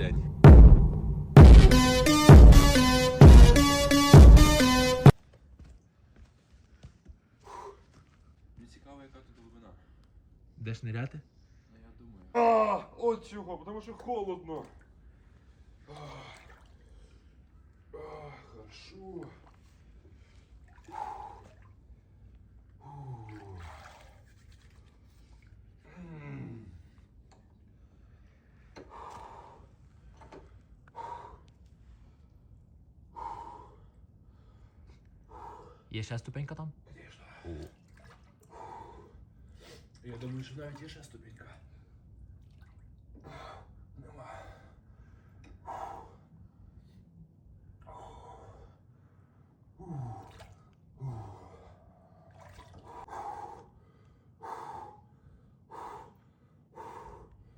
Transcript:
блядь. Мені цікаво, яка тут глибина. Де ж ниряти? Ну я думаю. А, от чого, тому що холодно. А, а, хорошо. Є ще ступенька там? Звісно. Я думаю, що навіть є ще ступенька.